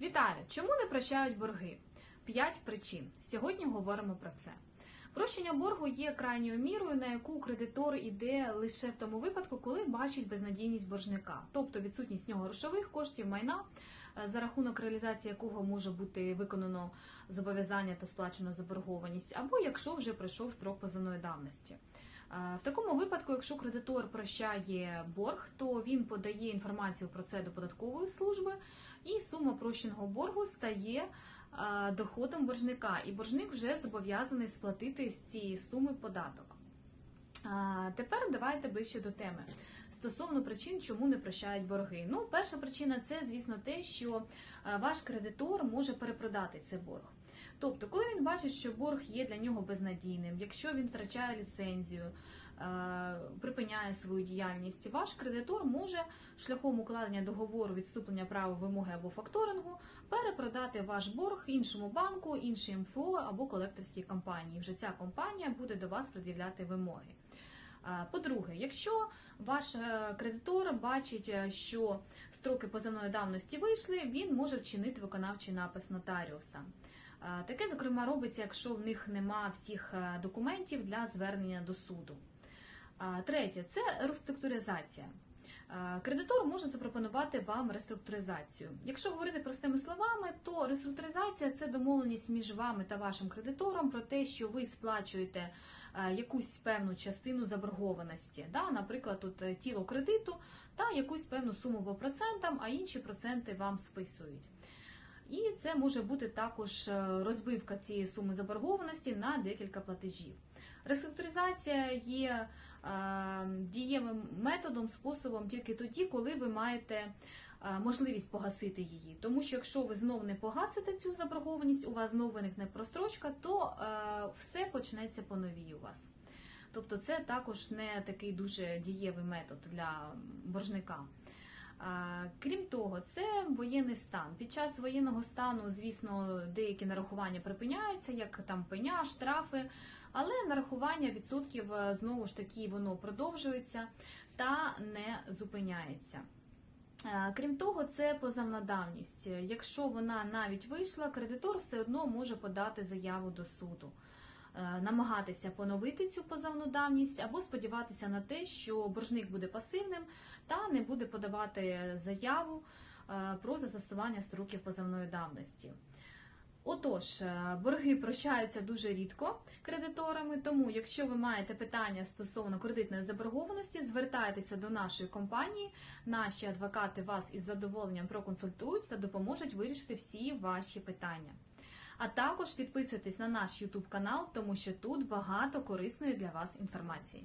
Вітаю! Чому не прощають борги? П'ять причин. Сьогодні говоримо про це. Прощення боргу є крайньою мірою, на яку кредитор іде лише в тому випадку, коли бачить безнадійність боржника, тобто відсутність нього грошових коштів майна, е, за рахунок реалізації якого може бути виконано зобов'язання та сплачено заборгованість, або якщо вже пройшов строк позовної давності. В такому випадку, якщо кредитор прощає борг, то він подає інформацію про це до податкової служби, і сума прощеного боргу стає доходом боржника, і боржник вже зобов'язаний сплатити з цієї суми податок. Тепер давайте ближче до теми. Стосовно причин, чому не прощають борги. Ну, перша причина це, звісно, те, що е, ваш кредитор може перепродати цей борг. Тобто, коли він бачить, що борг є для нього безнадійним, якщо він втрачає ліцензію, е, припиняє свою діяльність, ваш кредитор може шляхом укладення договору відступлення права вимоги або факторингу перепродати ваш борг іншому банку, іншій МФО або колекторській компанії. Вже ця компанія буде до вас пред'являти вимоги. Е, По-друге, якщо ваш кредитор бачить, е, що строки позивної давності вийшли, він може вчинити виконавчий напис нотаріуса. Е, Таке, зокрема, робиться, якщо в них нема всіх документів для звернення до суду. Третє це реструктуризація. Е, Кредитор може запропонувати вам реструктуризацію. Якщо говорити простими словами, то реструктуризація це домовленість між вами та вашим кредитором про те, що ви сплачуєте е, якусь певну частину заборгованості, да? наприклад, тут е, тіло кредиту та якусь певну суму по процентам, а інші проценти вам списують. І це може бути також розбивка цієї суми заборгованості на декілька платежів. Реструктуризація є дієвим методом, способом тільки тоді, коли ви маєте можливість погасити її. Тому що якщо ви знов не погасите цю заборгованість, у вас знов виникне прострочка, то все почнеться по новій у вас. Тобто це також не такий дуже дієвий метод для боржника. Крім того, це воєнний стан. Під час воєнного стану, звісно, деякі нарахування припиняються, як там пеня, штрафи, але нарахування відсотків е, знову ж таки воно продовжується та не зупиняється. Е, Крім того, це позовна давність. Якщо вона навіть вийшла, кредитор все одно може подати заяву до суду, намагатися поновити цю позовну давність або сподіватися на те, що боржник буде пасивним та не буде подавати заяву е, про застосування строків позовної давності. Отож, е, борги прощаються дуже рідко кредиторами, тому якщо ви маєте питання стосовно кредитної заборгованості, звертайтеся до нашої компанії. Наші адвокати вас із задоволенням проконсультують та допоможуть вирішити всі ваші питання. А також підписуйтесь на наш YouTube канал, тому що тут багато корисної для вас інформації.